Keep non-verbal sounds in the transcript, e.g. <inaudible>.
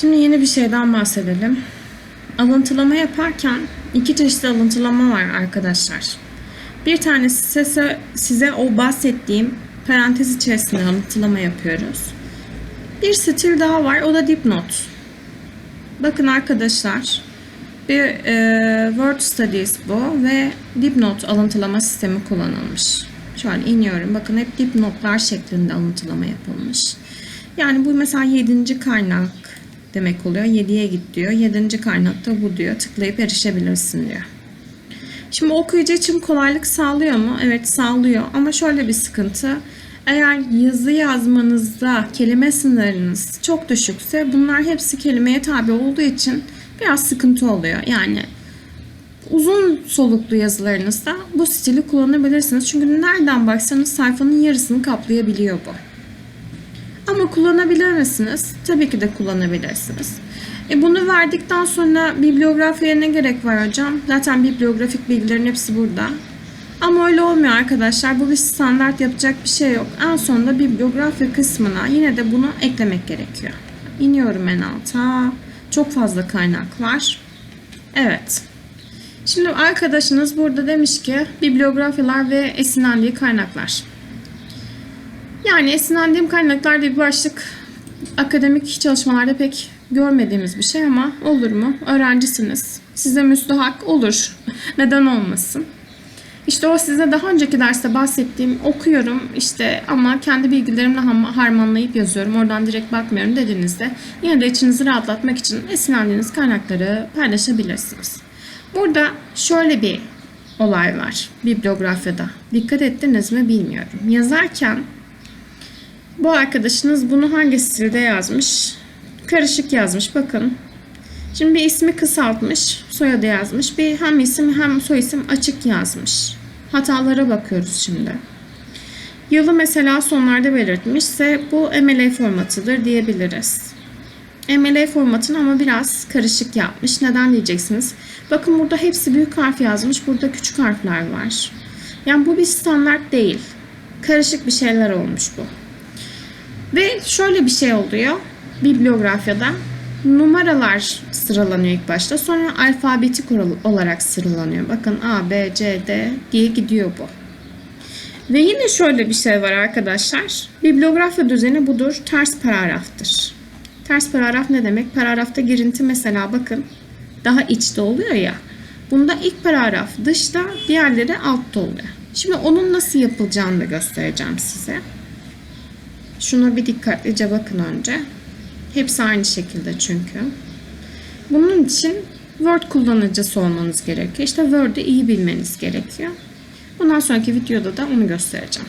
Şimdi yeni bir şeyden bahsedelim. Alıntılama yaparken iki çeşit alıntılama var arkadaşlar. Bir tanesi size, size o bahsettiğim parantez içerisinde alıntılama yapıyoruz. Bir stil daha var o da dipnot. Bakın arkadaşlar bir e, Word Studies bu ve dipnot alıntılama sistemi kullanılmış. Şöyle iniyorum. Bakın hep dipnotlar şeklinde alıntılama yapılmış. Yani bu mesela 7. kaynak demek oluyor. 7'ye git diyor. 7. kaynakta bu diyor. Tıklayıp erişebilirsin diyor. Şimdi okuyucu için kolaylık sağlıyor mu? Evet sağlıyor. Ama şöyle bir sıkıntı. Eğer yazı yazmanızda kelime sınırınız çok düşükse bunlar hepsi kelimeye tabi olduğu için biraz sıkıntı oluyor. Yani uzun soluklu yazılarınızda bu stili kullanabilirsiniz. Çünkü nereden baksanız sayfanın yarısını kaplayabiliyor bu. Ama kullanabilir misiniz? Tabii ki de kullanabilirsiniz. E bunu verdikten sonra bibliografiye ne gerek var hocam? Zaten bibliografik bilgilerin hepsi burada. Ama öyle olmuyor arkadaşlar. Bu bir standart yapacak bir şey yok. En sonunda bibliografi kısmına yine de bunu eklemek gerekiyor. İniyorum en alta. Çok fazla kaynak var. Evet. Şimdi arkadaşınız burada demiş ki bibliografiler ve esinlendiği kaynaklar. Yani esinlendiğim kaynaklar diye bir başlık akademik çalışmalarda pek görmediğimiz bir şey ama olur mu? Öğrencisiniz. Size müstahak olur. <laughs> Neden olmasın? İşte o size daha önceki derste bahsettiğim okuyorum işte ama kendi bilgilerimle harmanlayıp yazıyorum. Oradan direkt bakmıyorum dediğinizde yine de içinizi rahatlatmak için esinlendiğiniz kaynakları paylaşabilirsiniz. Burada şöyle bir olay var bibliografyada. Dikkat ettiniz mi bilmiyorum. Yazarken bu arkadaşınız bunu hangi stilde yazmış? Karışık yazmış bakın. Şimdi bir ismi kısaltmış, soyadı yazmış. Bir hem isim hem soy isim açık yazmış. Hatalara bakıyoruz şimdi. Yılı mesela sonlarda belirtmişse bu MLA formatıdır diyebiliriz. MLA formatını ama biraz karışık yapmış. Neden diyeceksiniz? Bakın burada hepsi büyük harf yazmış. Burada küçük harfler var. Yani bu bir standart değil. Karışık bir şeyler olmuş bu. Ve şöyle bir şey oluyor bibliografyada. Numaralar sıralanıyor ilk başta. Sonra alfabetik olarak sıralanıyor. Bakın A, B, C, D diye gidiyor bu. Ve yine şöyle bir şey var arkadaşlar. Bibliografya düzeni budur. Ters paragraftır. Ters paragraf ne demek? Paragrafta girinti mesela bakın daha içte oluyor ya. Bunda ilk paragraf dışta, diğerleri altta oluyor. Şimdi onun nasıl yapılacağını da göstereceğim size. Şuna bir dikkatlice bakın önce. Hepsi aynı şekilde çünkü. Bunun için Word kullanıcısı olmanız gerekiyor. İşte Word'ü iyi bilmeniz gerekiyor. Bundan sonraki videoda da onu göstereceğim.